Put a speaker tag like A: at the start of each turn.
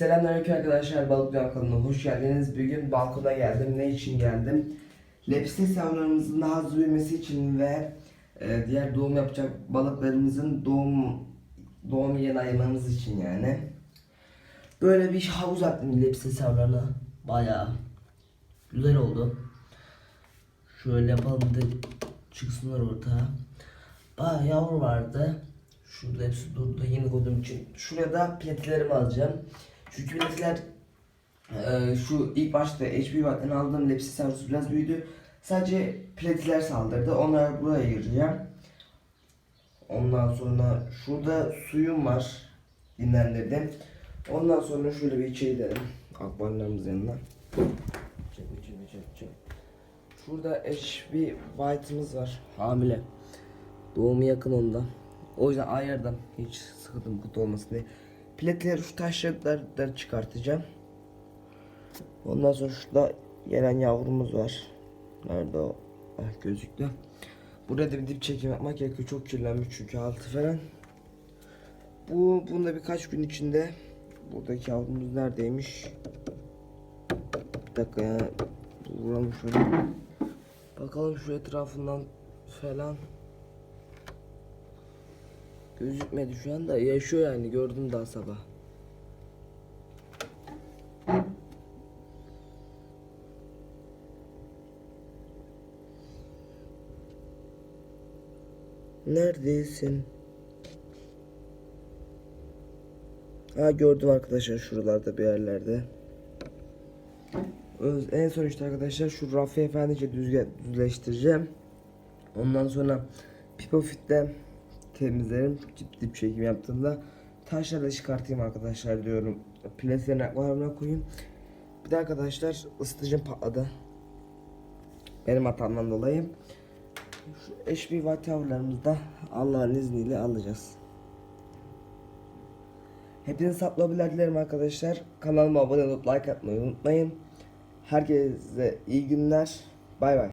A: Selamünaleyküm arkadaşlar Balık Dünya kanalına hoş geldiniz. Bugün balkona geldim. Ne için geldim? Lepstes yavrularımızın daha hızlı büyümesi için ve e, diğer doğum yapacak balıklarımızın doğum doğum yerini ayırmamız için yani. Böyle bir havuz yaptım lepstes yavrularına. Bayağı güzel oldu. Şöyle yapalım da çıksınlar ortaya. Bayağı yavru vardı. Şurada hepsi durdu yeni koyduğum için. Şuraya da pletilerimi alacağım. Çünkü pletiler e, şu ilk başta HP Vat'tan aldığım lepsi servis biraz büyüdü. Sadece pletiler saldırdı. Onları buraya ayıracağım. Ondan sonra şurada suyum var. Dinlendirdim. Ondan sonra şöyle bir içeri gidelim. Akvaryumlarımız yanına. Çek, çek, çek, çek. Şurada HP White'ımız var. Hamile. Doğumu yakın ondan. O yüzden ayırdım. Hiç sıkıntım kötü olmasın diye. Piletleri şu taşları çıkartacağım. Ondan sonra şurada gelen yavrumuz var. Nerede o? Ah, gözüktü. Burada da bir dip çekim yapmak gerekiyor. Çok kirlenmiş çünkü altı falan. Bu bunda birkaç gün içinde buradaki yavrumuz neredeymiş? Bir dakika ya. Vuralım şöyle. Bakalım şu etrafından falan. Gözükmedi şu anda. Yaşıyor yani gördüm daha sabah. Neredesin? Ha gördüm arkadaşlar şuralarda bir yerlerde. En son işte arkadaşlar şu rafı efendice düzge düzleştireceğim. Ondan sonra Pipofit'te temizlerim. Dip dip çekim yaptığımda taşları çıkartayım arkadaşlar diyorum. Plastiklerin akvaryumuna koyayım. Bir de arkadaşlar ısıtıcım patladı. Benim hatamdan dolayı. Şu HP White Tower'larımızı Allah'ın izniyle alacağız. Hepinize saplı dilerim arkadaşlar. Kanalıma abone olup like atmayı unutmayın. Herkese iyi günler. Bay bay.